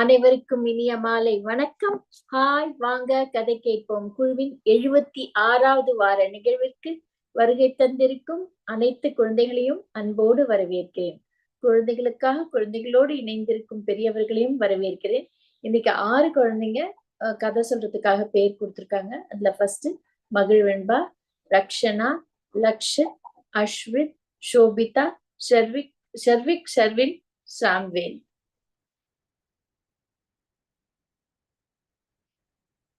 அனைவருக்கும் இனிய மாலை. வணக்கம். ஹாய் வாங்க கதை கேட்போம். குழுவின் எழுபத்தி ஆறாவது வார நிகழ்விற்கு வருகை தந்திருக்கும் அனைத்து குழந்தைகளையும் அன்போடு வரவேற்கிறேன். குழந்தைகளுக்காக குழந்தைகளோடு இணைந்திருக்கும் பெரியவர்களையும் வரவேற்கிறேன். இன்னைக்கு ஆறு குழந்தைங்க கதை சொல்றதுக்காக பேர் கொடுத்திருக்காங்க. அதுல first Magizhvenba Rakshana Laksha as with Shobitha Sharvik Sharvik Sharvin Samuel.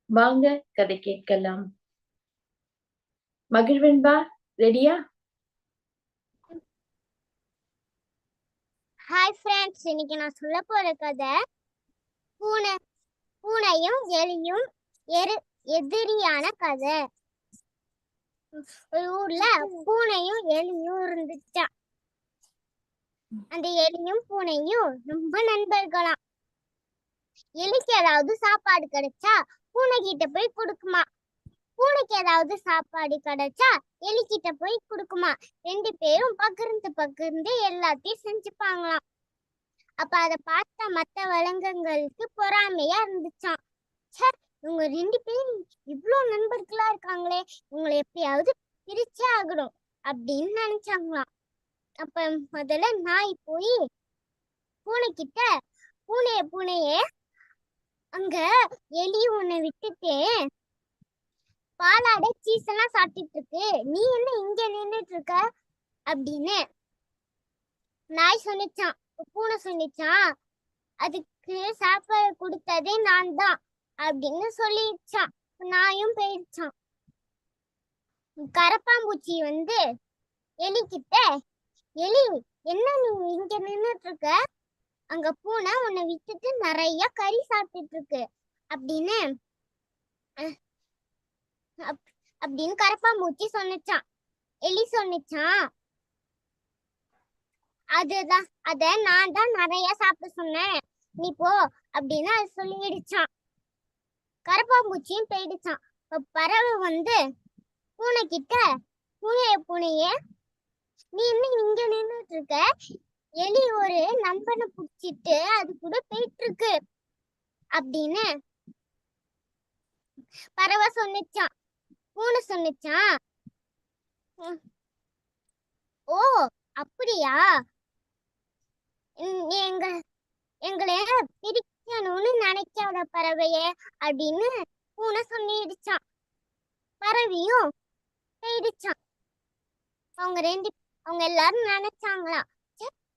வாங்க கதை கேட்கலாம். மகிழ்வெண்பா ரெடியா? ஹாய் ஃப்ரெண்ட்ஸ் இன்னைக்கு நான் சொல்ல போற கதை பூனை பூனையும் எலியும் எரு எதிரியான கதை. ஒரு ஊர்ல பூனையும் எலியும் இருந்துச்சா அந்த எலியும் பூனையும் ரொம்ப நண்பர்களாம். எலிக்கு ஏதாவது சாப்பாடு கிடைச்சா பூனை கிட்ட போய் கொடுக்குமா? பூனைக்கு ஏதாவது சாப்பாடு கிடைச்சா எலிக்கிட்ட போய் கொடுக்குமா? ரெண்டு பேரும் பகிர்ந்து பகிர்ந்து எல்லாத்தையும் செஞ்சுப்பாங்களாம் அப்ப அத பார்த்த மத்த விலங்குகளுக்கு பொறாமையா இருந்துச்சாம். சார் இவங்க ரெண்டு பேரும் இவ்ளோ நண்பர்களா இருக்காங்களே இவங்களை எப்படியாவது பிரிச்சே ஆகணும் அப்படின்னு நினைச்சாங்களாம். அப்ப முதல்ல நாய் போய் பூனைக்கிட்ட பூனைய பூனையே அங்க எலி உன்னை விட்டுட்டு பாலாடை சீஸ் எல்லாம் சாப்பிட்டுட்டு இருக்கு. நீ என்ன இங்க நின்னுட்டு இருக்க? அப்படின்னு நாய் சொன்னிச்சான் பூனை சொன்னிச்சான் அதுக்கு சாப்பாடு கொடுத்ததே நான் தான் அப்படின்னு சொல்லிடுச்சான் நாயும் போயிடுச்சான் கரப்பாம்பூச்சி வந்து எலி கிட்ட எலி என்ன நீ இங்க நின்னுட்டு இருக்க? அங்க பூனை உன்னை வித்துட்டு நிறைய கறி சாப்பிட்டுட்டு இருக்கு அப்படின்னு அப்படின்னு கரப்பாம்பூச்சி சொன்னுச்சான். எலி சொன்னுச்சான். அதுதான் அத நான் தான் நிறைய சாப்பிட சொன்னேன். நீ போ அப்படின்னு அது சொல்லிடுச்சான். கரப்பாம்பூச்சியும் போயிடுச்சான். இப்ப பறவை வந்து பூனை கிட்ட பூனைய பூனையே நீ இன்னும் இங்க நின்னுட்டு இருக்க. எலி ஒரு நண்பனை புடிச்சிட்டு அது கூட போயிட்டு இருக்கு அப்படின்னு பறவை சொன்னிச்சான். பூனை சொன்னிச்சான். உம், ஓ அப்படியா? எங்க எங்களை பிரிக்கணும்னு நினைக்காத பறவையே அப்படின்னு பூனை சொல்லிடுச்சான். பறவையும் போயிடுச்சான். அவங்க ரெண்டு அவங்க எல்லாரும் நினைச்சாங்களாம்.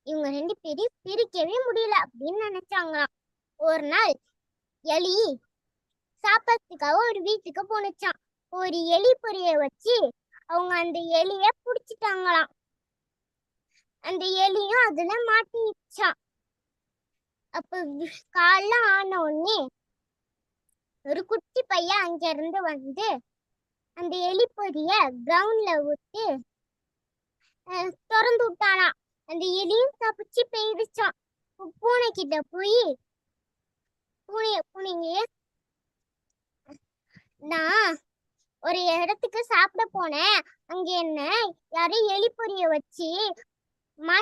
இவங்க ரெண்டு பேரையும் பிரிக்கவே முடியல அப்படின்னு நினைச்சாங்களாம். ஒரு நாள் எலி சாப்பிட்றதுக்காக ஒரு வீட்டுக்கு போனுச்சான் ஒரு எலி பொரிய வச்சு அவங்க அந்த எலிய புடிச்சிட்டாங்களாம். அந்த எலியும் அதுல மாட்டிச்சான் அப்ப கால காலைல ஆன உடனே ஒரு குட்டி பையன் அங்க இருந்து வந்து அந்த எலி பொரிய கிரவுண்ட்ல விட்டு அஹ், திறந்து விட்டானா அந்த எலியும் தப்பிச்சு போயிடுச்சான் பூனை கிட்ட போய் பூனைய பூனைங்க நான் ஒரு இடத்துக்கு சாப்பிட போனேன். அங்க என்ன யாரும் எலி பொரிய வச்சு மா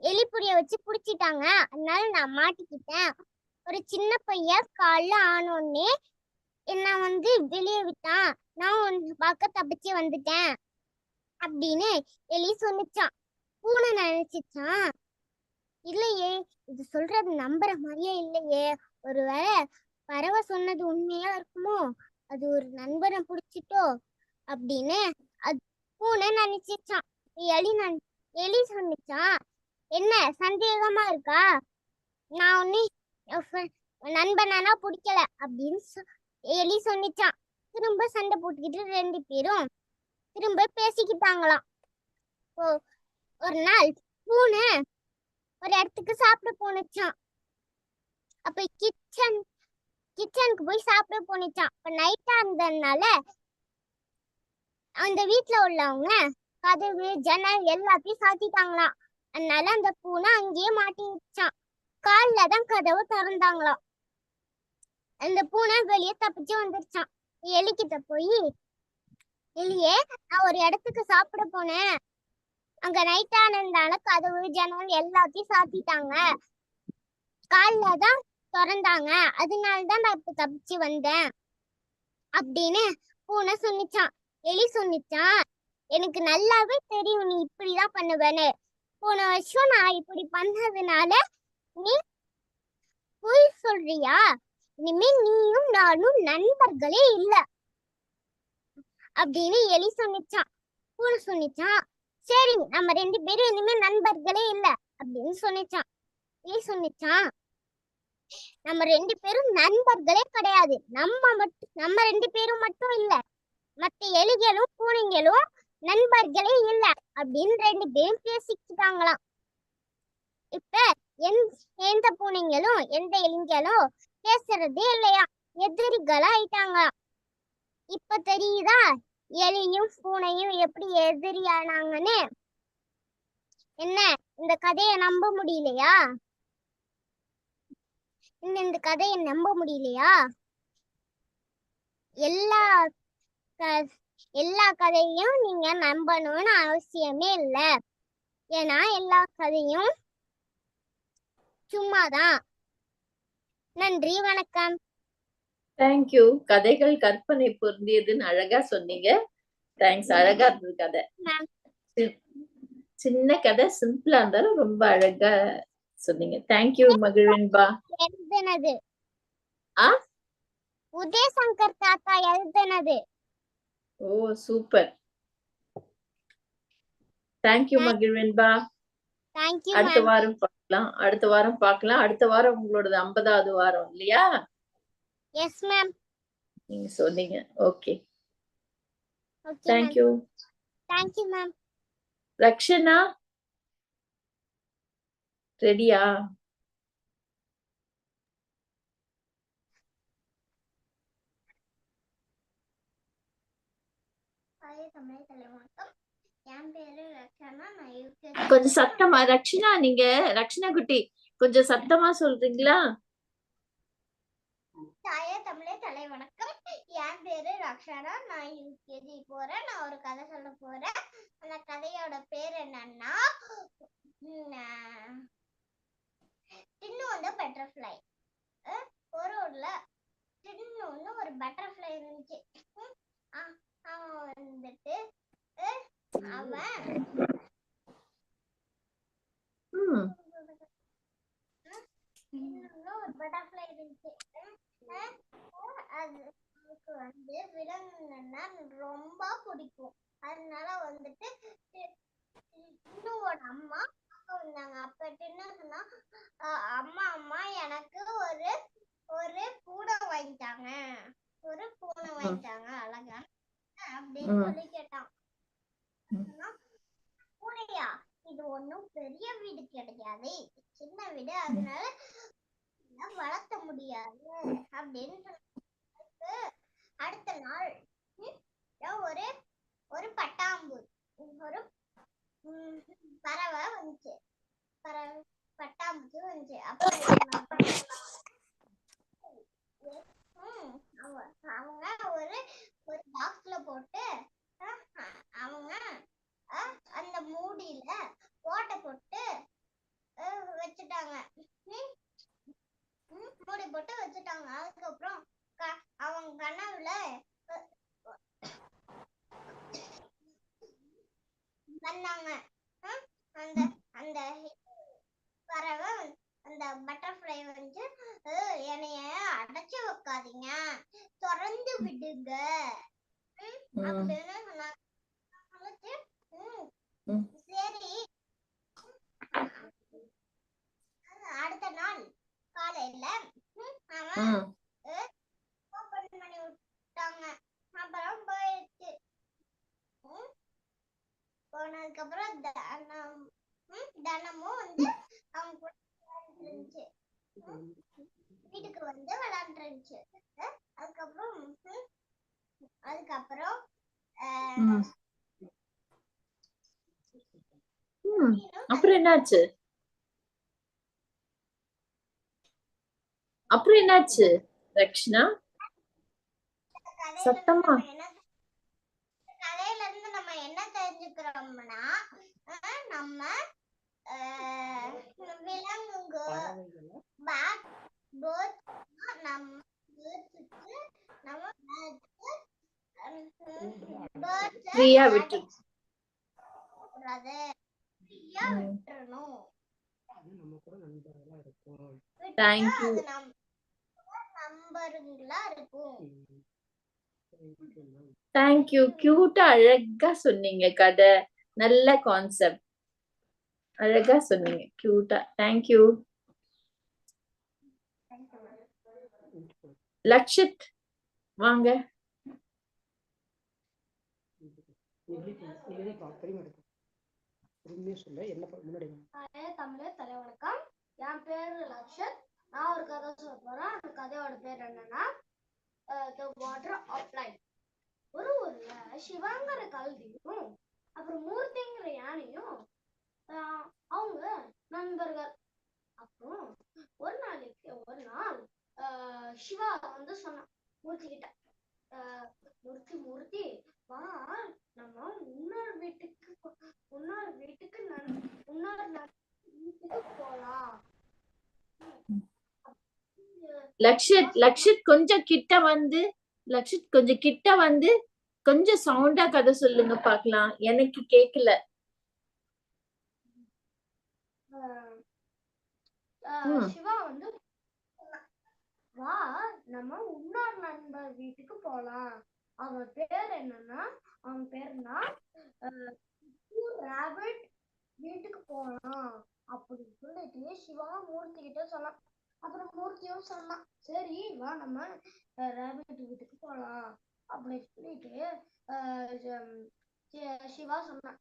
எலி பொரிய வச்சு புடிச்சிட்டாங்க. அதனால நான் மாட்டிக்கிட்டேன். ஒரு சின்ன பையன் காலைல ஆனோடனே என்ன வந்து வெளியே விட்டான். நான் உன்னை பார்க்க தப்பிச்சு வந்துட்டேன். அப்படின்னு எலி சொன்னிச்சான் பூனை நினைச்சுச்சான் இல்லையே இது சொல்றது நம்புற மாதிரியே இல்லையே. ஒருவேளை பறவை சொன்னது உண்மையா இருக்குமோ? அது ஒரு நண்பனை புடிச்சிட்டோ? அப்படின்னு அது பூனை நினைச்சிச்சான் எலி நன் எலி சொன்னிச்சான் என்ன சந்தேகமா இருக்கா? நான் ஒன்னு நண்பனானா பிடிக்கல அப்படின்னு சொ- எலி சொன்னிச்சான் திரும்ப சண்டை போட்டுக்கிட்டு ரெண்டு பேரும் திரும்ப பேசிக்கிட்டாங்களாம். ஓ- ஒரு நாள் பூனை ஒரு இடத்துக்கு சாப்பிட போனுச்சான் அப்ப கிச்சன் கிச்சனுக்கு போய் சாப்பிட போனுச்சான் அப்ப நைட்டா இருந்ததுனால அந்த வீட்டுல உள்ளவங்க கதவு ஜன்னல் எல்லாத்தையும் சாத்திட்டாங்களாம். அதனால அந்த பூனை அங்கேயே மாட்டிச்சான் கால்ல தான் கதவு திறந்தாங்களாம். அந்த பூனை வெளியே தப்பிச்சு வந்துருச்சான் எலிக்கிட்ட போய் எலியே நான் ஒரு இடத்துக்கு சாப்பிட போனேன். அங்க நைட் ஆனதுனால கதவு ஜன்னல் எல்லாத்தையும் சாத்திட்டாங்க. காலைல தான் திறந்தாங்க. அதனால தான் நான் இப்ப தப்பிச்சு வந்தேன். அப்படின்னு பூனை சொன்னிச்சான். எலி சொன்னிச்சான். எனக்கு நல்லாவே தெரியும் நீ இப்படிதான் பண்ணுவேன்னு. போன வருஷம் நான் இப்படி பண்ணதுனால நீ பொய் சொல்றியா? இனிமே நீயும் நானும் நண்பர்களே இல்ல. அப்படின்னு எலி சொன்னிச்சான். பூனை சொன்னிச்சான். சரி நம்ம ரெண்டு பேரும் இனிமே நண்பர்களே இல்ல அப்படின்னு சொன்னிச்சான். எலி சொன்னிச்சான்? நம்ம ரெண்டு பேரும் நண்பர்களே கிடையாது. நம்ம மட்டும் நம்ம ரெண்டு பேரும் மட்டும் இல்ல. மத்த எலிகளும் பூனைங்களும் நண்பர்களே இல்ல அப்படின்னு ரெண்டு பேரும் பேசிக்கிட்டாங்களாம். இப்ப எந் எந்த பூனைங்களும் எந்த எலிங்களும் பேசுறதே இல்லையா எதிரிகளா ஆயிட்டாங்களாம் இப்ப தெரியுதா? எலியும் பூனையும் எப்படி எதிரியானாங்கன்னு? என்ன? இந்த கதையை நம்ப முடியலையா? இந்த இந்த கதையை நம்ப முடியலையா? எல்லா க- எல்லா கதையும் நீங்க நம்பணும்னு அவசியமே இல்ல. ஏன்னா எல்லா கதையும் சும்மாதான். நன்றி வணக்கம். தேங்க்யூ கதைகள் கற்பனை பொருந்தியதுன்னு அழகா சொன்னீங்க. தேங்க்ஸ் அழகா இருந்தது கதை. சின்ன கதை சிம்பிளா இருந்தாலும் ரொம்ப அழகா சொன்னீங்க. தேங்க்யூ மகிழன்பா எழுதுனது. ஆ? உதயசங்கர் தாத்தா எழுதுனது. ஓ சூப்பர் தேங்க்யூ மகிழ்வன்பா. அடுத்த வாரம் பார்க்கலாம். அடுத்த வாரம் பார்க்கலாம். அடுத்த வாரம் உங்களோடது ஐம்பதாவது வாரம் இல்லையா? எஸ் மேம் நீங்க சொன்னீங்க. Okay okay ma'am thank you thank you ma'am Rakshana? ரெடியா? கொஞ்சம் சத்தமா ரக்ஷனா நீங்க ரக்ஷனா குட்டி கொஞ்சம் சத்தமா சொல்றீங்களா? தாயே தமிழே தலை வணக்கம். என் பேரு ரக்ஷனா. நான் யூகேஜி போறேன். நான் ஒரு கதை சொல்ல போறேன். அந்த கதையோட பேர் என்னன்னா டின்னு வந்து பட்டர்ஃப்ளை ஒரு ஊர்ல டின்னு வந்து ஒரு பட்டர்ஃப்ளை இருந்துச்சு. அவன் வந்துட்டு அவன் ஒரு பட்டர்ஃப்ளை இருந்துச்சு. அதுக்கு வந்து விலங்குன்னா ரொம்ப பிடிக்கும். அதனால வந்துட்டு டின்னுவோட அம்மா வந்தாங்க. அப்ப டின்னு சொன்னா "அஹ் அம்மா அம்மா எனக்கு ஒரு ஒரு பூனை வாங்கிட்டாங்க. ஒரு பூனை வாங்கிட்டாங்க அழகா. அப்படின்னு. சொல்லி கேட்டான். பூனையா? இது ஒண்ணும் பெரிய வீடு கிடையாது. சின்ன வீடு. அதனால வளர்த்த முடியாது அப்படின்னு அடுத்த நாள் ஒரு ஒரு பட்டாம்பு ஒரு பறவை வந்துச்சு. பறவை பட்டாம்பூச்சி வந்துச்சு. அப்ப அவங்க ஒரு ஒரு பாக்ஸ்ல போட்டு அவங்க அந்த மூடியில ஓட்டை போட்டு வச்சுட்டாங்க. மூடி போட்டு வச்சுட்டாங்க. அதுக்கப்புறம் அவங்க கனவுல வந்தாங்க. அந்த அந்த பறவை அந்த பட்டர்ஃப்ளை வந்து "அஹ், என்னைய அடைச்சு வைக்காதீங்க. திறந்து விடுங்க. அப்படின்னு சொன்னாங்க சொல்லுச்சு, "ம், ம். சரி அடுத்த நாள் காலையில ம், அவன் ம் ஓபன் பண்ணி விட்டாங்க அப்புறம் போயிடுச்சு ம், போனதுக்கு அப்புறம் தனம் தினமும் வந்து அவங்க கூட ம், வீட்டுக்கு வந்து விளையாண்டு இருந்துச்சு அஹ், அதுக்கப்புறம் அதுக்கப்புறம் அப்புறம் என்னாச்சு? என்னாச்சு? ரக்ஷனா சத்தமா? கதையில இருந்து நம்ம என்ன தெரிஞ்சுக்கிறோம்னா நம்ம விலங்குங்க பேக் போத் நம்ம ஃப்ரீயா விட்டு. விட்டுறணும். தேங்க்யூ நண்பர்களா இருக்கும். தேங்க்யூ கியூட்டா அழகா சொன்னீங்க கதை. நல்ல கான்செப்ட் அழகா சொன்னீங்க. கியூட்டா தேங்க்யூ. Thank you. லக்ஷித் வாங்க. தலை வணக்கம் என் பேர் லக்ஷத் நான் ஒரு கதை சொல்ல போறேன். அந்த கதையோட பேர் என்னன்னா த வாட்டர் ஆஃப் லைஃப் ஒரு ஊர்ல சிவாங்கிற கல்வியும் அப்புறம் மூர்த்திங்கிற யானையும் ஆஹ், அவங்க நண்பர்கள். அப்புறம் ஒரு நாளைக்கு ஒரு நாள் ஆஹ், சிவா வந்து சொன்னான் மூர்த்திக்கிட்ட கிட்ட ஆஹ், மூர்த்தி மூர்த்தி வா நம்ம இன்னொரு வீட்டுக்கு போ- இன்னொரு வீட்டுக்கு நன் இன்னொரு நன் வீட்டுக்கு போலாம் லக்ஷித் லக்ஷித் கொஞ்சம் கிட்ட வந்து லக்ஷித் கொஞ்சம் கிட்ட வந்து கொஞ்சம் சவுண்டா கதை சொல்லுங்க பார்க்கலாம். எனக்கு கேக்கல. சிவா வந்து வா நம்ம இன்னொரு நண்பர் வீட்டுக்கு போலாம். அவன் பேர் என்னன்னா அவன் பேருனா ராபிட் வீட்டுக்கு போலாம் அப்படின்னு சொல்லிட்டு சிவா மூர்த்தி கிட்ட சொன்னான். அப்புறம் மூர்த்தியும் சொன்னான் சரி வா நம்ம ராபிட் வீட்டுக்கு போலாம். அப்படின்னு சொல்லிட்டு சிவா சொன்னான்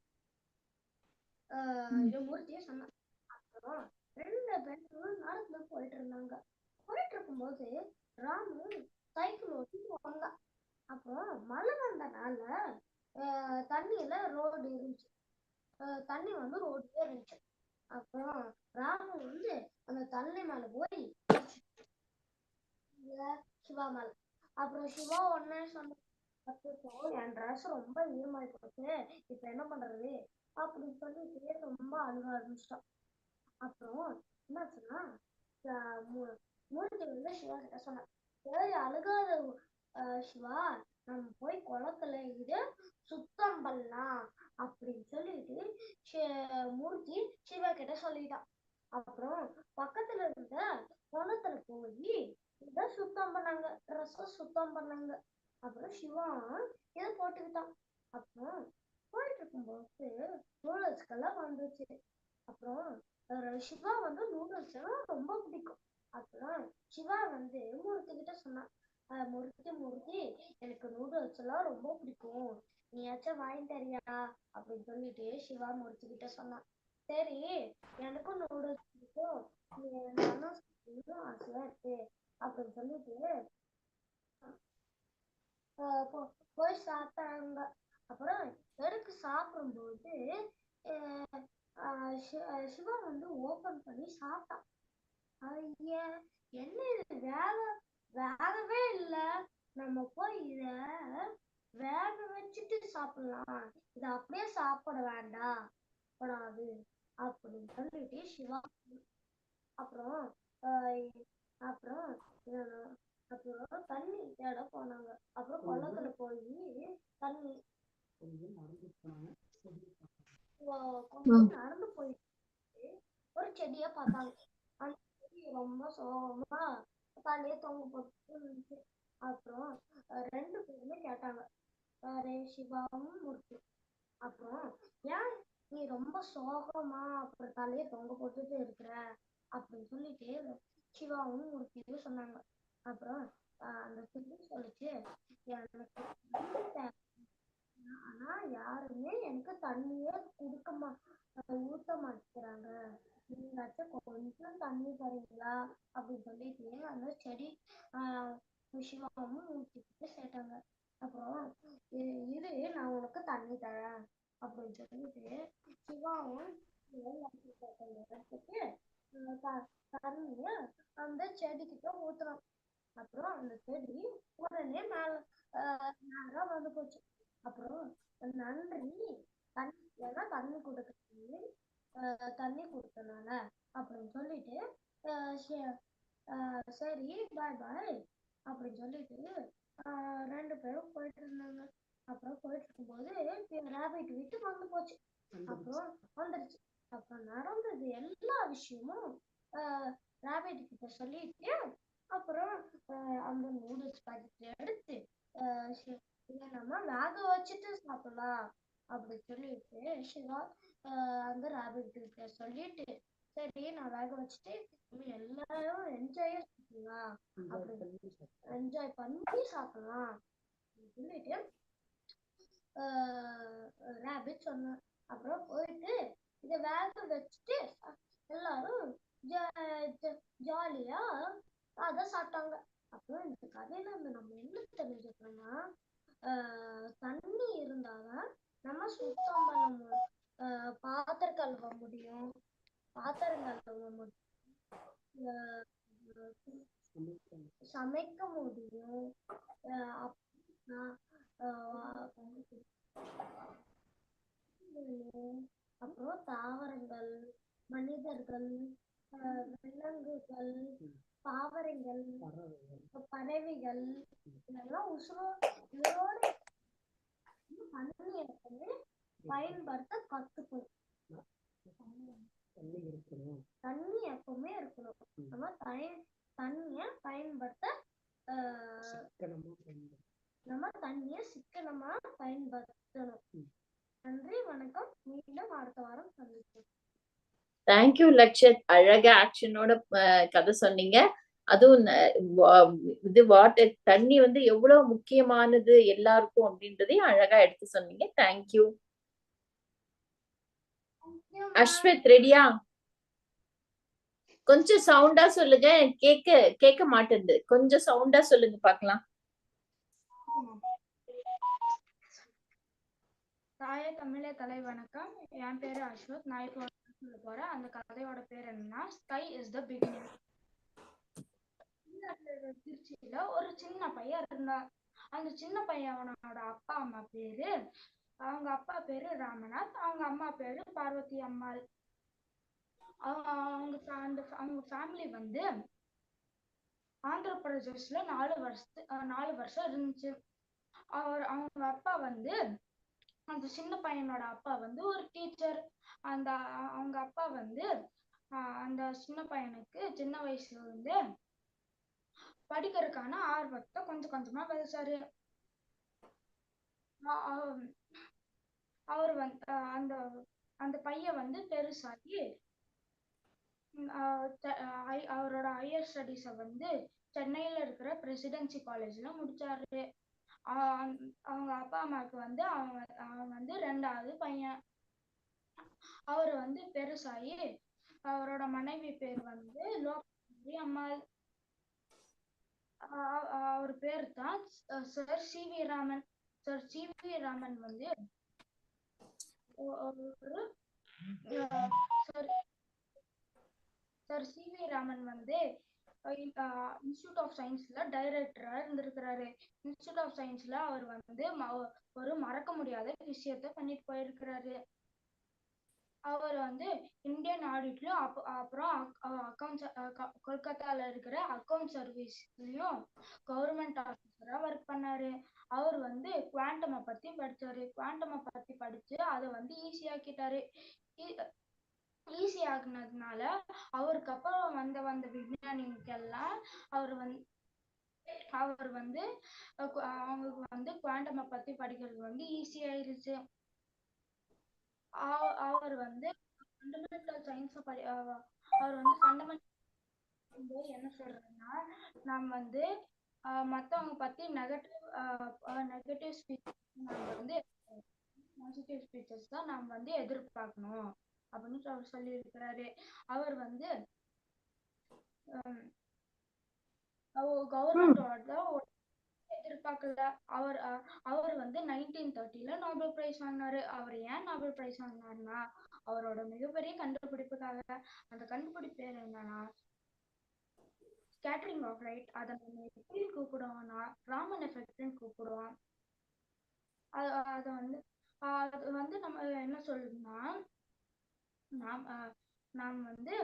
மூர்த்தியும் சொன்னான் அப்புறம் ரெண்டு பேரும் நடந்து போயிட்டு இருந்தாங்க. போயிட்டு இருக்கும்போது ராமு சைக்கிள் ஓட்டி வந்தான் அப்புறம் மழை வந்தனால தண்ணியில ரோடு இருந்துச்சு. தண்ணி வந்து ரோட்லயே இருந்துச்சு. அப்புறம் ராமு வந்து அந்த தண்ணி மேல போய் சிவா மேல. அப்புறம் சிவா உடனே சொன்ன என் ட்ரெஸ் ரொம்ப ஈரமாயி போச்சு. இப்ப என்ன பண்றது? அப்படின்னு சொல்லிட்டு ரொம்ப அழுக ஆரம்பிச்சிட்டான் அப்புறம் என்னாச்சுன்னா மூர்த்தி வந்து சிவா கிட்ட சொன்னான் சரி அழுகாத ஆஹ் சிவா நம்ம போய் குளத்துல இது சுத்தம் பண்ணலாம். அப்படின்னு சொல்லிட்டு மூர்த்தி சிவா கிட்ட சொல்லிட்டான் அப்புறம் பக்கத்துல இருந்த குளத்துல போய் இதை சுத்தம் பண்ணாங்க. ட்ரெஸ் சுத்தம் பண்ணாங்க. அப்புறம் சிவா இதை போட்டுக்கிட்டான். அப்புறம் போயிட்டு இருக்கும்போது நூடுல்ஸ்கெல்லாம் வந்துச்சு. அப்புறம் சிவா வந்து நூடுல்ஸ் ரொம்ப பிடிக்கும். அப்புறம் சிவா வந்து மூர்த்தி கிட்ட சொன்னான் முறுத்தி மூர்த்தி எனக்கு நூடுல்ஸ் எல்லாம் ரொம்ப பிடிக்கும். நீயாச்சும் வாங்கி தரியா அப்படின்னு சொல்லிட்டு சிவா மூர்த்தி கிட்ட சொன்னான். சரி எனக்கும் நூடுல்ஸ் பிடிக்கும் நீ நானும் ஆசையா இருக்கு அப்படின்னு சொல்லிட்டு போய் சாப்பிட்டாங்க. அப்புறம் எடுத்து சாப்பிடும்போது ஆஹ் சிவா வந்து ஓபன் பண்ணி சாப்பிட்டான். ஐயா என்ன இது? வேக வேகவே இல்லை. நம்ம போய் இத வேக வச்சுட்டு சாப்பிடலாம். இத அப்படியே சாப்பிட வேண்டாம். கூடாது அப்படின்னு சொல்லிட்டு சிவா அப்புறம் அப்புறம் அப்புறம் தண்ணி தேட போனாங்க. அப்புறம் குளத்துல போய் தண்ணி கொஞ்சம் நடந்து போனாங்க. நடந்து போயிட்டு ஒரு செடிய பார்த்தாங்க. அந்த செடி ரொம்ப சோகமா தலையே தொங்க போட்டு இருந்துச்சு. அப்புறம் ரெண்டு பேருமே கேட்டாங்க. வேற சிவாவும் மூர்த்தி. அப்புறம் ஏன் நீ ரொம்ப சோகமா அப்புறம் தலையை தொங்க போட்டுட்டு இருக்கிற அப்படின்னு சொல்லிட்டு சிவாவும் மூர்த்தியும் சொன்னாங்க. அப்புறம் அந்த செடி சொல்லிச்சு எனக்கு தேவை. ஆனா யாருமே எனக்கு தண்ணியே கொடுக்க மா ஊத்த மாட்டேங்கிறாங்க. நீங்களாச்சும் கொஞ்சம் தண்ணி தரீங்களா? அப்படின்னு சொல்லிட்டு அந்த செடி ஆஹ் சிவாவும் ஊத்திட்டு கேட்டாங்க. அப்புறம் இரு நான் உனக்கு தண்ணி தரேன். அப்படின்னு சொல்லிட்டு சிவாவும் வெள்ளை இடத்துக்கு தண்ணிய அந்த செடிக்கிட்ட ஊத்துறான். அப்புறம் அந்த செடி உடனே மேல நேரம் நேரா வந்து போச்சு. அப்புறம் நன்றி தண்ணி ஏன்னா தண்ணி கொடுக்க தண்ணி கொடுத்தனால அப்படின்னு சொல்லிட்டு ஆஹ் சே- ஆஹ் சரி பாய் பாய் அப்படின்னு சொல்லிட்டு ரெண்டு பேரும் போயிட்டு இருந்தாங்க. அப்புறம் போயிட்டு இருக்கும்போது ராபிட் வீட்டுக்கு வந்து போச்சு. அப்புறம் வந்துருச்சு. அப்புறம் நடந்தது எல்லா விஷயமும் ராபிட் கிட்ட சொல்லிட்டு அப்புறம் அந்த நூடுல்ஸ் பாக்கெட் எடுத்து நம்ம வேக வச்சுட்டு சாப்பிடலாம் அப்படி சொல்லிட்டு சிவா அந்த ராபிட் கிட்ட சொல்லிட்டு சரி நான் வேக வச்சுட்டு எல்லாரும் என்ஜாயா சாப்பிடலாம். அப்படி என்ஜாய் பண்ணி சாப்பிடலாம். அப்படின்னு சொல்லிட்டு ரேபிட் சொன்னேன் அப்புறம் போயிட்டு இதை வேக வச்சுட்டு எல்லாரும் ஜாலியா அதை சாப்பிட்டாங்க. அப்புறம் இந்த கதையில இருந்து நம்ம என்ன தெரிஞ்சுக்கணும்னா ஆஹ் தண்ணி இருந்தாதான் நம்ம சுத்தம் பண்ண முடியும் பாத்திரம் கழுவ முடியும். பாத்திரம் கழுவ முடியும். ஆஹ் சமைக்க முடியும். அப்புறமா, தாவரங்கள் மனிதர்கள் விலங்குகள் தாவரங்கள் பறவைகள் இதெல்லாம் உசுரோ உயிரோட தண்ணி எப்பவுமே பயன்படுத்த கத்துக்கணும் தண்ணி தண்ணி எப்பவுமே இருக்கணும். நம்ம தய- தண்ணிய பயன்படுத்த. நம்ம தண்ணிய சிக்கனமா பயன்படுத்தணும். நன்றி வணக்கம். மீண்டும் அடுத்த வாரம் சந்திப்போம். தேங்க்யூ லக்ஷத் அழகா ஆக்ஷனோட கதை சொன்னீங்க. அதுவும் இது வாட்டர் தண்ணி வந்து எவ்வளவு முக்கியமானது எல்லாருக்கும் அப்படின்றதையும் அழகா எடுத்து சொன்னீங்க. தேங்க்யூ அஸ்வத் ரெடியா கொஞ்சம் சவுண்டா சொல்லுங்க. கேக்க கேட்க மாட்டேங்குது கொஞ்சம் சவுண்டா சொல்லுங்க பார்க்கலாம். தாயே தமிழே தலை வணக்கம். என் பேரு அஸ்வத். நான் இப்போ சொல்ல போறேன். அந்த கதையோட பேர் என்னன்னா ஸ்கை இஸ் த பிகினிங் திருச்சியில ஒரு சின்ன பையன் இருந்தான். அந்த சின்ன பையனோட அப்பா அம்மா பேரு அவங்க அப்பா பேரு ராமநாத் அவங்க அம்மா பேரு பார்வதி அம்மாள். அவங்க அவங்க அந்த அவங்க ஃபேமிலி வந்து ஆந்திர நாலு வருஷத்து நாலு வருஷம் இருந்துச்சு. அவர் அவங்க அப்பா வந்து அந்த சின்ன பையனோட அப்பா வந்து ஒரு டீச்சர் அந்த அவங்க அப்பா வந்து அந்த சின்ன பையனுக்கு சின்ன வயசுல இருந்து படிக்கிறதுக்கான ஆர்வத்தை கொஞ்சம் கொஞ்சமா விதைச்சாரு அவர் வந்து அந்த அந்த பையன் வந்து பெருசாகி அவரோட ஹையர் ஸ்டடீஸை வந்து சென்னையில இருக்கிற பிரசிடென்சி காலேஜ்ல முடிச்சாரு. அவங்க அப்பா அம்மாவுக்கு வந்து அவன் அவன் வந்து ரெண்டாவது பையன். அவர் வந்து பெருசாகி அவரோட மனைவி பேர் வந்து லோகி அம்மாள். அவர் பேர் தான் sir C V Raman. Sir C V Raman வந்து ஒரு சார் சி வி ராமன் வந்து இன்ஸ்டியூட் ஆஃப் சயின்ஸ்ல டைரக்டரா இருந்திருக்கிறாரு. இன்ஸ்டியூட் ஆஃப் சயின்ஸ்ல அவர் வந்து ம- ஒரு மறக்க முடியாத விஷயத்த பண்ணிட்டு போயிருக்கிறாரு. அவர் வந்து இந்தியன் ஆடிட்லயும் அப்புறம் அக்கௌண்ட் கொல்கத்தால இருக்கிற அக்கௌண்ட் சர்வீஸ்லயும் கவர்மெண்ட் ஆஃபீஸரா ஒர்க் பண்ணாரு. அவர் வந்து குவாண்டமை பத்தி படிச்சாரு. குவாண்டமை பத்தி படிச்சு அதை வந்து ஈஸியாக்கிட்டாரு ஈஸி ஆகினதுனால அவருக்கு அப்புறம் வந்த வந்த விஞ்ஞானிக்கெல்லாம் அவர் வந்து அவர் வந்து அவங்களுக்கு வந்து குவாண்டமை பத்தி படிக்கிறது வந்து ஈஸி ஆயிருச்சு. அவர் வந்து ஃபண்டமெண்டல் சயின்ஸ் படி அவர் வந்து ஃபண்டமெண்டல் என்ன சொல்றேன்னா நாம் வந்து மற்றவங்க மத்தவங்க பத்தி நெகட்டிவ் நெகட்டிவ் ஸ்பீச் நம்ம வந்து பாசிட்டிவ் ஸ்பீச்சஸ் தான் நம்ம வந்து எதிர்பார்க்கணும். அப்படின்னு அவர் சொல்லி இருக்கிறாரு அவர் வந்து கவர்மெண்டோட எதிர்பார்க்கல. அவர் அஹ், அவர் வந்து நைன்டீன் தேர்ட்டில நோபல் பிரைஸ் வாங்கினாரு. அவர் ஏன் நோபல் பிரைஸ் வாங்கினார்னா அவரோட மிகப்பெரிய கண்டுபிடிப்புக்காக. அந்த கண்டுபிடிப்பு பேர் என்னன்னா ஸ்கேட்டரிங் ஆஃப் லைட் அதை நம்ம எப்படி கூப்பிடுவோம்னா ராமன் எஃபெக்ட்னு கூப்பிடுவோம். அது அதை வந்து அது வந்து நம்ம என்ன சொல்லணும்னா நாம் நாம் வந்து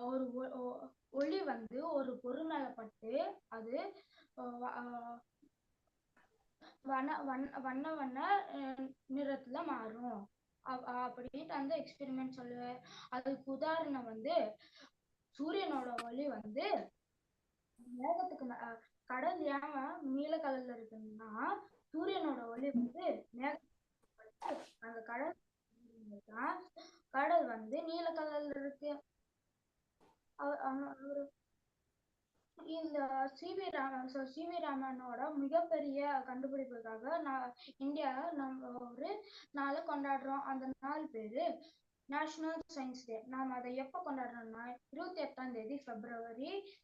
ஒரு ஒ- ஒளி வந்து ஒரு பொருள் மேல பட்டு அது வண்ண வண்ண வண்ண நிறத்துல மாறும். அப்படின்ட்டு அந்த எக்ஸ்பெரிமெண்ட் சொல்லுவேன் அதுக்கு உதாரணம் வந்து சூரியனோட ஒளி வந்து மேகத்துக்கு கடல் ஏன் நீல கலர்ல இருக்குன்னா சூரியனோட ஒளி வந்து மேகத்துக்கு அந்த கடல் கடல் வந்து நீல கலர்ல இருக்கு. அவரு இந்த சிவி ராமன் சிவி ராமனோட மிகப்பெரிய கண்டுபிடிப்புக்காக நான் இந்தியா நம்ம ஒரு நாளை கொண்டாடுறோம். அந்த நாள் பேரு நேஷனல் சயின்ஸ் டே நாம் அதை எப்போ கொண்டாடுறோம்னா இருபத்தி எட்டாம் தேதி பிப்ரவரி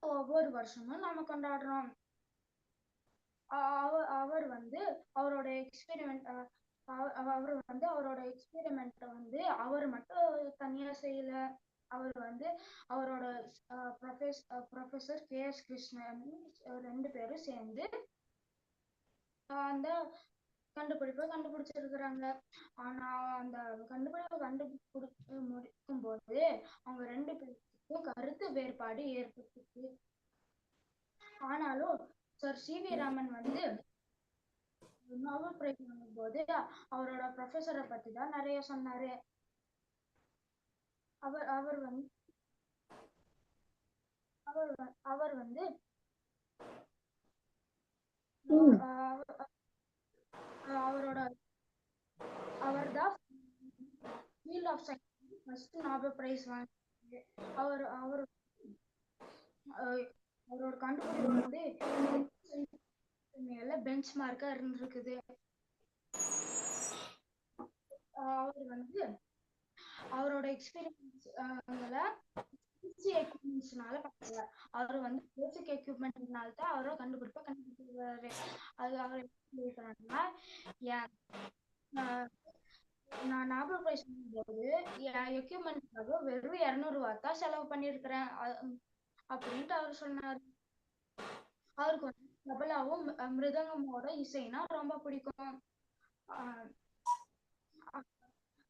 ஒவ்வொரு வருஷமும் நாம கொண்டாடுறோம். அவ- அவர் வந்து அவரோட எக்ஸ்பெரிமெண்ட் அவர் வந்து அவரோட எக்ஸ்பெரிமெண்ட்டை வந்து அவர் மட்டும் தனியா செய்யல. அவர் வந்து அவரோட ப்ரொஃபஸர் கே எஸ் கிருஷ்ணன் ரெண்டு பேரும் சேர்ந்து அந்த கண்டுபிடிப்பை கண்டுபிடிச்சிருக்கிறாங்க. ஆனா அந்த கண்டுபிடிப்பை கண்டுபிடிச்சு முடிக்கும் போது அவங்க ரெண்டு பேருக்கும் கருத்து வேறுபாடு ஏற்பட்டுச்சு. ஆனாலும் சார் சி வி ராமன் வந்து நோபல் பிரைஸ் வாங்கும்போது அவரோட ப்ரொஃபஸரை பத்தி தான் நிறைய சொன்னாரு. அவர் அவர் வந்து அவர் அவர் வந்து அவரோட அவர் தான் field of science first Nobel prize வாங்கினாரு. அவர் அவர் அவரோட கண்டுபிடிப்பு வந்து மேல பெஞ்ச் மார்க்கா இருந்திருக்குது. அவர் வந்து அவரோட எக்ஸ்பீரியன்ஸ் எக்யூப்மெண்ட்ஸ்னால பண்ணல அவர் வந்து பேசிக் எக்யூப்மெண்ட்னால தான் அவரோட கண்டுபிடிப்பை கண்டுபிடிச்சிருக்காரு அது அவர் எப்படி நான் நான் நாபல் பிரைஸ் போது என் எக்யூப்மெண்ட்காக வெறும் இரநூறுவா தான் செலவு பண்ணியிருக்கிறேன். அப்படின்ட்டு அவர் சொன்னார். அவருக்கு வந்து தபலாவும் மிருதங்கமோட இசைனா ரொம்ப பிடிக்கும்.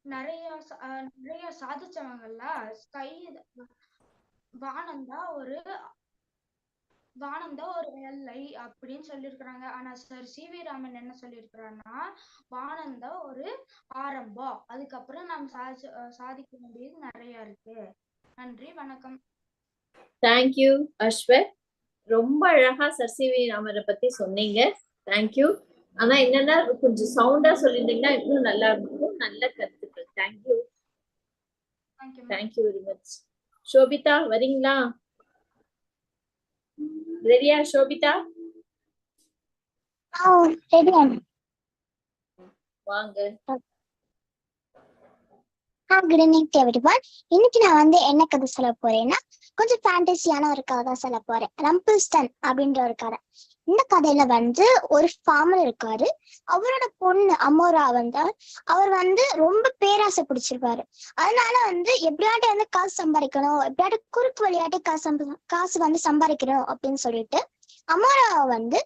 நிறைய ஆஹ் நிறைய சாதிச்சவங்கல்ல ஸ்கை வானந்தா ஒரு வானந்தா ஒரு எல்லை அப்படின்னு சொல்லியிருக்கிறாங்க. ஆனா சார் சி வி ராமன் என்ன சொல்லியிருக்கிறாருன்னா வானந்தா ஒரு ஆரம்பம் அதுக்கப்புறம் நாம் சாதிச்சு சாதிக்க வேண்டியது நிறைய இருக்கு. நன்றி வணக்கம். தேங்க்யூ அஸ்வர் ரொம்ப அழகா சார் சி வி ராமரை பத்தி சொன்னீங்க. தேங்க்யூ ஆனா என்னன்னா கொஞ்சம் சவுண்டா சொல்லியிருந்தீங்கன்னா இன்னும் நல்லா இருக்கும் நல்ல கருத்துக்கள். Thank you thank you very much Sobhita வரீங்களா? ரெடியா சோபிதா வாங்க. குட் ஈவினிங் எவ்ரிவன் இன்னைக்கு நான் வந்து என்ன கதை சொல்ல போறேன்னா கொஞ்சம் ஃபேண்டசியான ஒரு கதை சொல்ல போறேன். ரம்பிள்ஸ்டன் அப்படின்ற ஒரு கதை. இந்த கதையில வந்து ஒரு ஃபார்மர் இருக்காரு. அவரோட பொண்ணு அமோரா வந்து அவர் வந்து ரொம்ப பேராசை பிடிச்சிருப்பாரு. அதனால வந்து எப்படியாட்டி வந்து காசு சம்பாதிக்கணும் எப்படியாட்டி குறுக்கு வழியாட்டி காசு காசு வந்து சம்பாதிக்கணும் அப்படின்னு சொல்லிட்டு அமோரா வந்து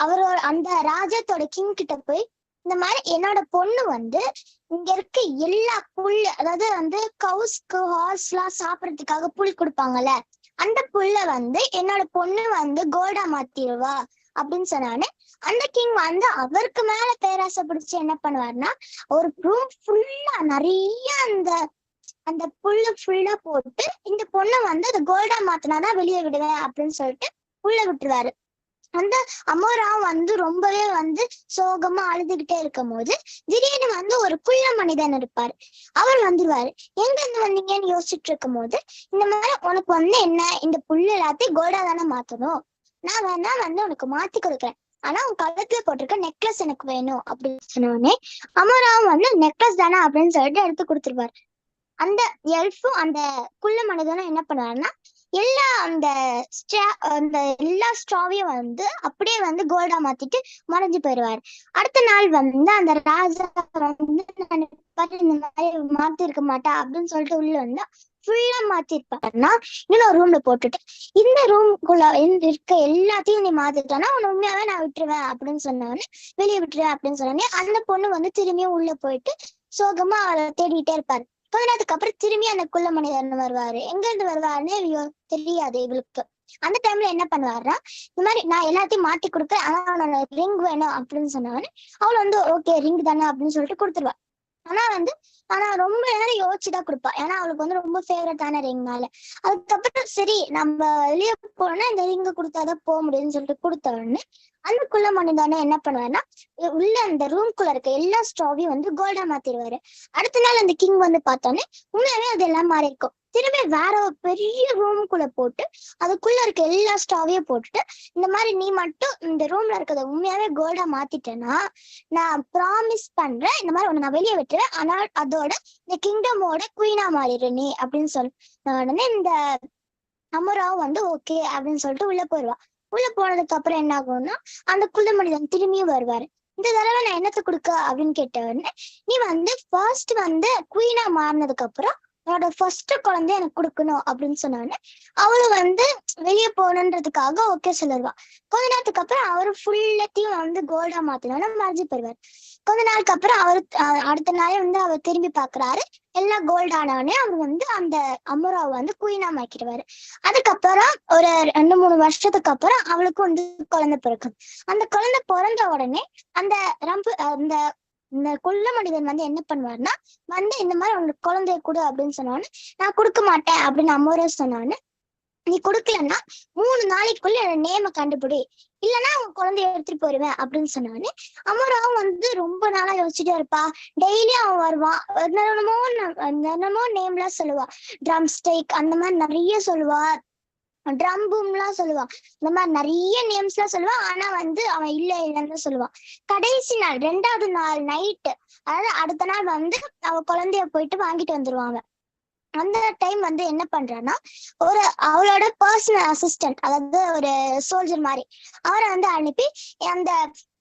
அவரோட அந்த ராஜ்யத்தோட கிங் கிட்ட போய் இந்த மாதிரி என்னோட பொண்ணு வந்து இங்க இருக்க எல்லா புல் அதாவது வந்து கவுஸ்க்கு ஹார்ஸ் எல்லாம் சாப்பிடறதுக்காக புல் கொடுப்பாங்கல்ல அந்த புல்ல வந்து என்னோட பொண்ணு வந்து கோல்டா மாத்திருவா அப்படின்னு சொன்னானே அந்த கிங் வந்து அவருக்கு மேல பேராசை பிடிச்சு என்ன பண்ணுவாருன்னா ஒரு ரூம் ஃபுல்லா நிறைய அந்த அந்த புல்லு ஃபுல்லா போட்டு இந்த பொண்ணை வந்து அது கோல்டா மாத்தினாதான் வெளியே விடுவேன் அப்படின்னு சொல்லிட்டு உள்ள விட்டுருவாரு. அந்த அமோரா வந்து ரொம்பவே வந்து சோகமா அழுதுகிட்டே இருக்கும் போது திடீர்னு வந்து ஒரு குள்ள மனிதன் இருப்பாரு. அவர் வந்துருவாரு. எங்க இருந்து வந்தீங்கன்னு யோசிச்சுட்டு இருக்கும் போது இந்த மாதிரி உனக்கு வந்து என்ன இந்த புல்லு எல்லாத்தையும் கோல்டா தானே மாத்தணும்? நான் வேணா வந்து உனக்கு மாத்தி கொடுக்குறேன். ஆனா உன் கழுத்துல போட்டிருக்க நெக்லஸ் எனக்கு வேணும் அப்படின்னு சொன்னோடனே அமராவும் வந்து நெக்லஸ் தானே? அப்படின்னு சொல்லிட்டு எடுத்து கொடுத்துருவாரு. அந்த எல்ஃபும் அந்த குள்ள மனிதனும் என்ன பண்ணுவாருன்னா எல்லா அந்த ஸ்ட்ரா- அந்த எல்லா ஸ்ட்ராவையும் வந்து அப்படியே வந்து கோல்டா மாத்திட்டு மறைஞ்சு போயிடுவாரு. அடுத்த நாள் வந்து அந்த ராஜா வந்து இந்த மாதிரி மாத்தி இருக்க மாட்டா அப்படின்னு சொல்லிட்டு உள்ள வந்தா ஃபுல்லா மாத்திருப்பாருன்னா இன்னொரு ரூம்ல போட்டுட்டு இந்த ரூம்குள்ள இருக்க எல்லாத்தையும் நீ மாத்திட்டானா உன்னை உண்மையாவே நான் விட்டுருவேன் அப்படின்னு சொன்னவொடனே வெளியே விட்டுருவேன் அப்படின்னு சொன்னோடனே அந்த பொண்ணு வந்து திரும்பியும் உள்ள போயிட்டு சோகமா அவளை தேடிட்டே இருப்பாரு. கொஞ்ச நேரத்துக்கு அப்புறம் திரும்பி அந்த குள்ள மனிதன் வருவாரு. எங்க இருந்து வருவாருன்னு ஐயோ தெரியாது இவளுக்கு. அந்த டைம்ல என்ன பண்ணுவாருன்னா இந்த மாதிரி நான் எல்லாத்தையும் மாத்தி கொடுப்பேன் ஆனா அவனோட ரிங் வேணும் அப்படின்னு சொன்னவொடனே அவள் வந்து ஓகே ரிங் தானே அப்படின்னு சொல்லிட்டு கொடுத்துருவா. ஆனா வந்து ஆனா ரொம்ப நேரம் யோசிச்சுதான் கொடுப்பா. ஏன்னா அவளுக்கு வந்து ரொம்ப ஃபேவரட்டான ரிங்னால அதுக்கப்புறம் சரி நம்ம வெளியே போனோம்னா இந்த ரிங்க கொடுத்தாதான் போக முடியும்னு சொல்லிட்டு கொடுத்த உடனே அந்த குள்ள மனிதனை என்ன பண்ணுவாருன்னா உள்ள அந்த ரூம்குள்ள இருக்க எல்லா ஸ்டாவையும் வந்து கோல்டா மாத்திடுவாரு அடுத்த நாள் அந்த கிங் வந்து பார்த்தோன்னே உண்மையாவே அது எல்லாம் மாறி இருக்கும் திரும்பி வேற ஒரு பெரிய ரூமுக்குள்ள போட்டு அதுக்குள்ள இருக்க எல்லா ஸ்டாவையும் போட்டுட்டு இந்த மாதிரி நீ மட்டும் இந்த ரூம்ல இருக்கிறத உண்மையாவே கோல்டா மாத்திட்டேன்னா நான் ப்ராமிஸ் பண்றேன் இந்த மாதிரி உன்னை நான் வெளியே விட்டுறேன் ஆனால் அதோட இந்த கிங்டமோட குயினா மாறிடு நீ அப்படின்னு சொன்ன உடனே இந்த அமராவும் வந்து ஓகே அப்படின்னு சொல்லிட்டு உள்ள போயிடுவா உள்ள போனதுக்கு அப்புறம் என்ன ஆகும்னா அந்த குள்ள மனிதன் திரும்பியும் வருவாரு. இந்த தடவை நான் என்னத்தை கொடுக்க அப்படின்னு கேட்ட உடனே நீ வந்து ஃபர்ஸ்ட் வந்து குயினா மாறினதுக்கு அப்புறம் உன்னோட ஃபர்ஸ்ட் குழந்தை எனக்கு கொடுக்கணும் அப்படின்னு சொன்னானே அவளும் வந்து வெளியே போகணுன்றதுக்காக ஓகே சொல்லிடுவா கொஞ்ச நேரத்துக்கு அப்புறம் அவரு ஃபுல்லத்தையும் வந்து கோல்டா மாத்தினோன்னா மறைஞ்சு போயிடுவார். கொஞ்ச நாளுக்கு அப்புறம் அவர் அடுத்த நாளே வந்து அவர் திரும்பி பாக்குறாரு. எல்லாம் கோல்ட் ஆனவனே அவர் வந்து அந்த அமுராவை வந்து குயினா மாக்கிடுவாரு அதுக்கப்புறம் ஒரு ரெண்டு மூணு வருஷத்துக்கு அப்புறம் அவளுக்கு வந்து குழந்தை பிறக்கும். அந்த குழந்தை பிறந்த உடனே அந்த ரம்பு அந்த இந்த கொல்ல மனிதன் வந்து என்ன பண்ணுவாருன்னா வந்து இந்த மாதிரி உனக்கு குழந்தைய கொடு அப்படின்னு சொன்னான்னு நான் கொடுக்க மாட்டேன் அப்படின்னு அமோரா சொன்னோன்னு நீ கொடுக்கலன்னா மூணு நாளைக்குள்ள என்னோட நேம கண்டுபிடி. இல்லைன்னா உன் குழந்தைய எடுத்துட்டு போயிருவேன் அப்படின்னு சொன்னான்னு அமராவும் வந்து ரொம்ப நாளா யோசிச்சுட்டே இருப்பா. டெய்லி அவன் வருவான். என்னென்னமோ என்னென்னமோ நேம்லாம் சொல்லுவா. ட்ரம் ஸ்டேக் அந்த மாதிரி நிறைய சொல்லுவா. ட்ரம் பூம்லாம் சொல்லுவான் இந்த மாதிரி நிறைய நேம்ஸ் எல்லாம் சொல்லுவான் ஆனா வந்து அவன் இல்ல இல்லைன்னு தான் சொல்லுவான் கடைசி நாள் ரெண்டாவது நாள் நைட்டு அதாவது அடுத்த நாள் வந்து அவ குழந்தைய போயிட்டு வாங்கிட்டு வந்துருவாங்க. அந்த டைம் வந்து என்ன பண்றான்னா ஒரு அவளோட பர்சனல் அசிஸ்டன்ட் அதாவது ஒரு சோல்ஜர் மாதிரி அவரை வந்து அனுப்பி அந்த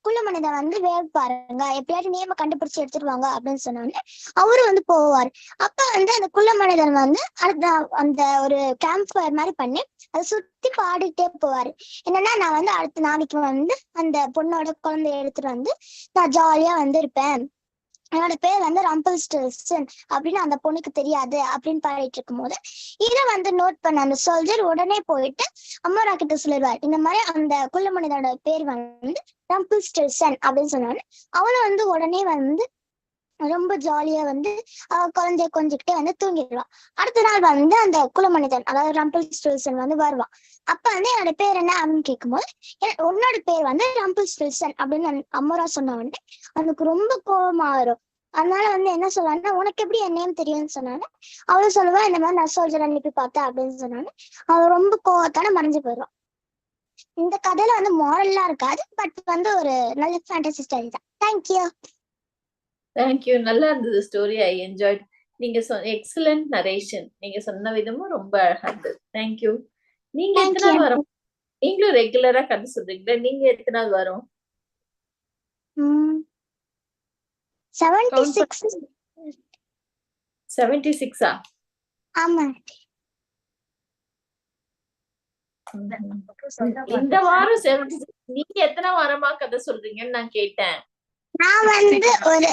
குள்ள மனிதன் வந்து வேக பாருங்க எப்படியாச்சும் நேம கண்டுபிடிச்சு எடுத்துருவாங்க அப்படின்னு சொன்னோடனே அவரு வந்து போவார். அப்ப வந்து அந்த குள்ள மனிதன் வந்து அடுத்த அந்த ஒரு கேம்ப் ஃபயர் மாதிரி பண்ணி அதை சுத்தி பாடிட்டே போவாரு. என்னன்னா நான் வந்து அடுத்த நாளைக்கு வந்து அந்த பொண்ணோட குழந்தைய எடுத்துட்டு வந்து நான் ஜாலியா வந்து இருப்பேன். என்னோட பேர் வந்து ரம்பிள் ஸ்டில்சன் அப்படின்னு அந்த பொண்ணுக்கு தெரியாது அப்படின்னு பாடிட்டு இருக்கும்போது இதை வந்து நோட் பண்ண அந்த சோல்ஜர் உடனே போயிட்டு அம்மாரா கிட்ட சொல்லிடுவார் இந்த மாதிரி அந்த குள்ள மனிதனோட பேர் வந்து ரம்பிள் ஸ்டில்சன் அப்படின்னு சொன்னாரு அவளும் வந்து உடனே வந்து ரொம்ப ஜாலியா வந்து குழந்தைய கொஞ்சிக்கிட்டே வந்து தூங்கிடுவான் அடுத்த நாள் வந்து அந்த குலமனிதன் அதாவது ரம்பிள் ஸ்டில்சன் வந்து வருவான். அப்ப வந்து என்னோட பேர் என்ன அப்படின்னு கேட்கும்போது உன்னோட பேர் வந்து ரம்பிள் ஸ்டில்சன் அப்படின்னு அம்மரா சொன்ன உடனே அவனுக்கு ரொம்ப கோபமா வரும். அதனால வந்து என்ன சொல்லுவாங்கன்னா உனக்கு எப்படி என் நேம் தெரியும்னு சொன்னாங்க. அவளும் சொல்லுவா இந்த மாதிரி நான் சோல்ஜர் அனுப்பி பார்த்தேன் அப்படின்னு சொன்னாங்க. அவன் ரொம்ப கோவத்தான மறைஞ்சு போயிடுவான். இந்த கதையில வந்து மாரல்லாம் இருக்காது பட் வந்து ஒரு நல்ல ஃபேண்டசி ஸ்டோரி தான். தேங்க்யூ தேங்க்யூ நல்லா இருந்தது ஸ்டோரி ஐ என்ஜாய்ட் நீங்க சொ எக்ஸலண்ட் நரேஷன் நீங்க சொன்ன விதமும் ரொம்ப அழகா இருந்தது தேங்க்யூ நீங்க Thank எத்தனை you. வரும்? நீங்களும் ரெகுலரா கதை சொல்றீங்களா? நீங்க எத்தனாவது வரும்? செவன்டி சிக்ஸ் ஆமா. இந்த வாரம் செவன்டி சிக்ஸ் நீங்க எத்தனை வாரமா கதை சொல்றீங்கன்னு நான் கேட்டேன். நான் வந்து ஒரு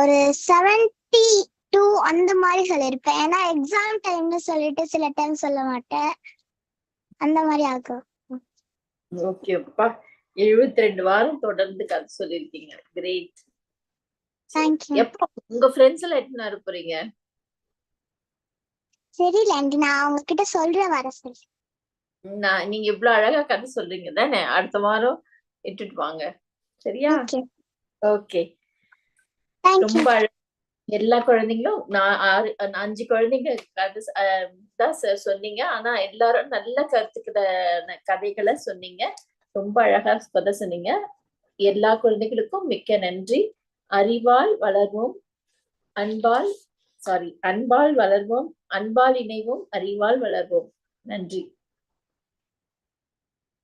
ஒரு செவன்டி டூ அந்த மாதிரி சொல்லியிருப்பேன். ஏன்னா எக்ஸாம் டைம்னு சொல்லிட்டு சில டைம் சொல்ல மாட்டேன். அந்த மாதிரி ஆகும். ஓகேப்பா எழுபத்தி ரெண்டு வாரம் தொடர்ந்து கதை சொல்லிருக்கீங்க கிரேட் எப்போ உங்க ஃப்ரெண்ட்ஸ் எல்லாம் எத்தனை வர போறீங்க? தெரியல ஆண்டி. நான் அவங்க கிட்ட சொல்றேன் வர சொல்லி. நான் நீங்க இவ்வளவு அழகா கதை சொல்றீங்க தானே? அடுத்த வாரம் இட்டுட்டு வாங்க. சரியா? ஓகே ரொம்ப அழ- எல்லா குழந்தைங்களும் நான் ஆறு அஞ்சு குழந்தைங்க தான் சொன்னீங்க. ஆனா எல்லாரும் நல்ல கருத்துக்கிற கதைகளை சொன்னீங்க. ரொம்ப அழகா கதை சொன்னீங்க. எல்லா குழந்தைகளுக்கும் மிக்க நன்றி. அறிவால் வளர்வோம் அன்பால் சாரி அன்பால் வளர்வோம் அன்பால் இணைவோம் அறிவால் வளர்வோம். நன்றி.